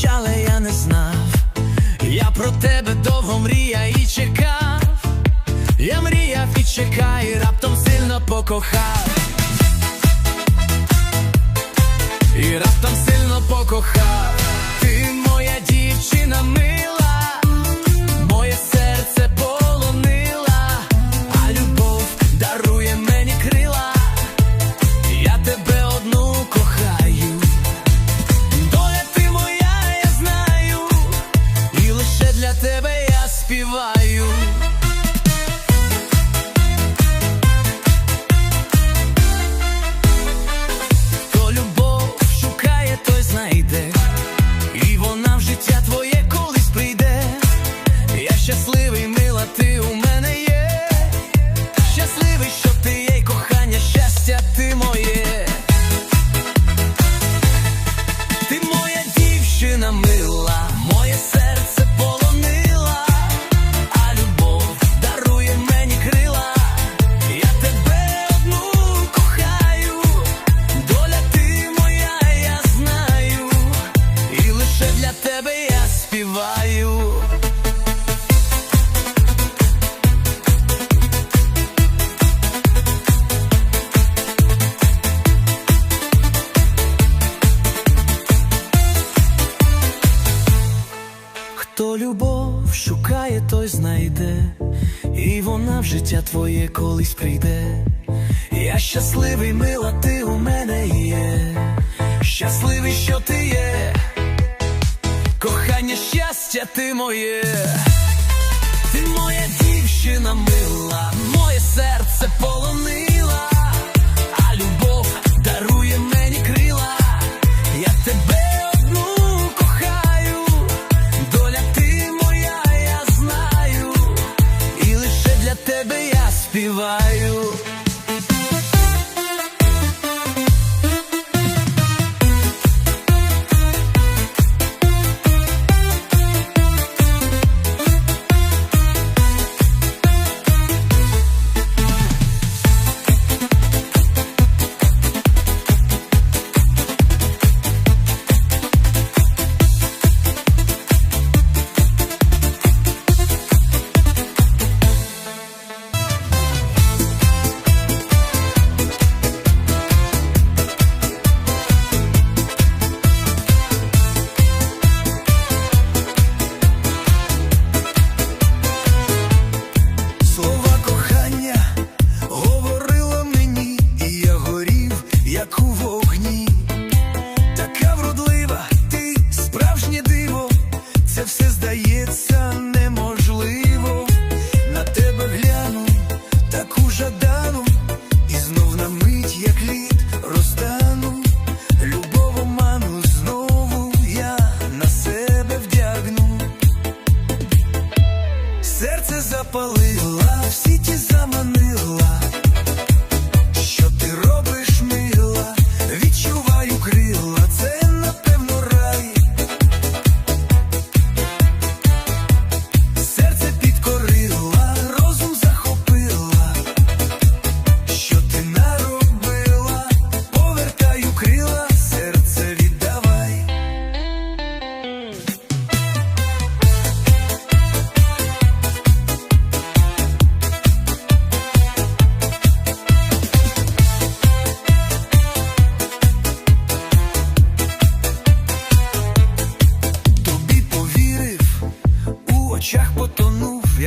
обіцяли, я не знав. Я про тебе довго мрія і чекав. Я мріяв і чекаю, і раптом сильно покохав. І раптом сильно покохав. Ти моя дівчина мила. зайде, і вона в життя твоє колись прийде. Я щасливий, мила, ти у мене є, щасливий, що ти є, кохання щастя, ти моє, ти моя дівчина мила, моє серце полонить. співаю.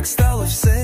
як стало все.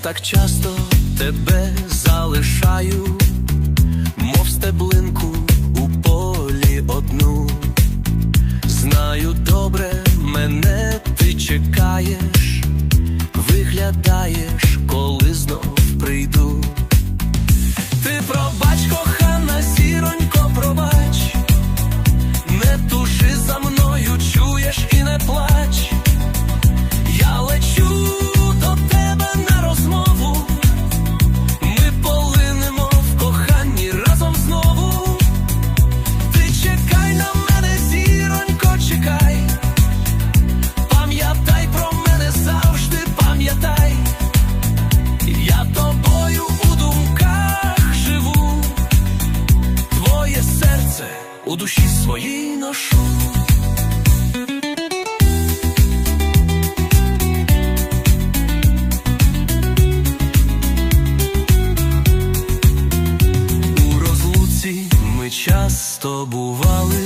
Так часто тебе залишаю, мов стеблинку у полі одну. Знаю, добре мене ти чекаєш, виглядаєш, коли знов прийду. Ти пробач, кохай. душі своїй ношу. У розлуці ми часто бували.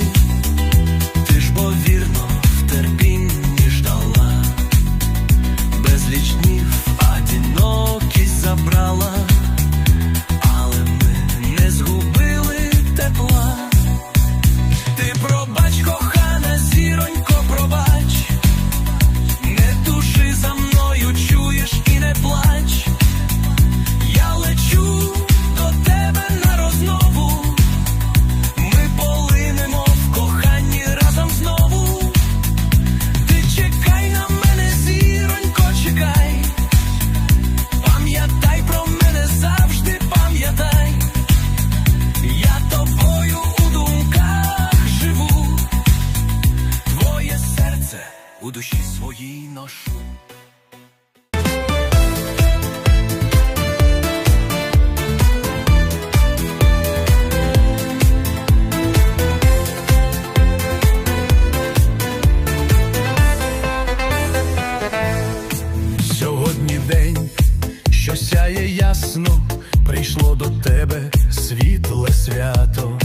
Ясно, прийшло до тебе світле свято,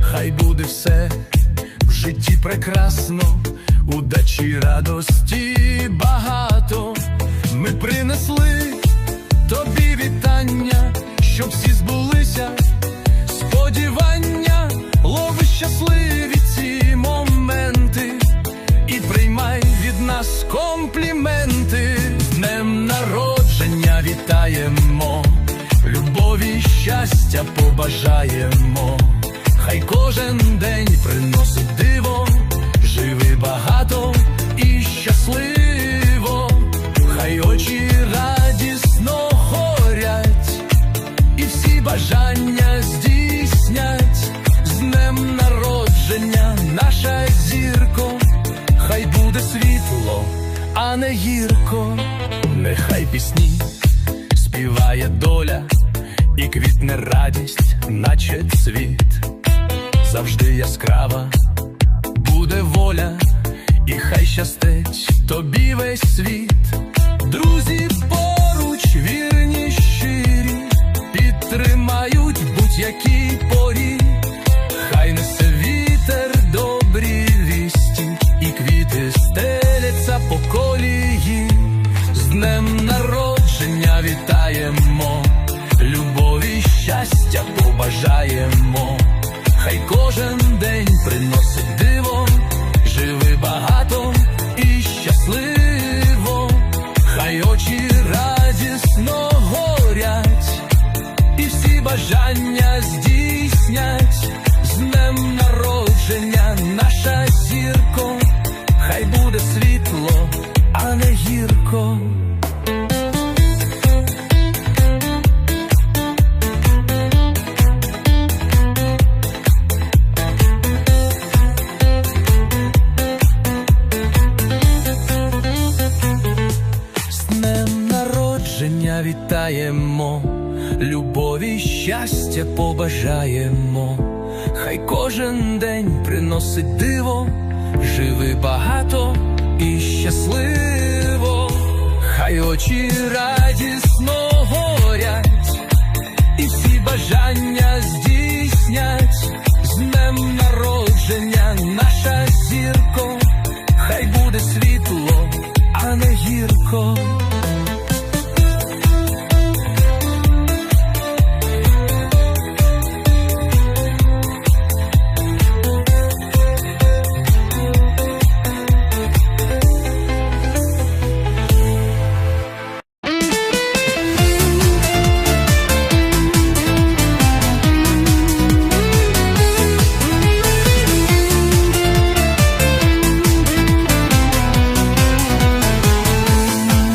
хай буде все в житті прекрасно, удачі радості багато. Ми принесли тобі вітання, щоб всі збулися. Сподівання, лови щасливі ці моменти і приймай від нас компліменти. З щастя побажаємо. Хай кожен день приносить диво, живи багато і щасливо, хай очі радісно горять і всі бажання здійснять. З днем народження, наша зірко, хай буде світло, а не гірко, нехай пісні співає доля і квітне радість, наче цвіт, завжди яскрава буде воля, і хай щастить тобі весь світ. Друзі поруч вірні щирі, підтримають будь-які порі, гірко. З днем народження вітаємо, любові щастя побажаємо, хай кожен день приносить диво, живи багато і щасливо, хай очі радісно горять, і всі бажання здійснять, з днем народження, наша зірко, хай буде світло, а не гірко.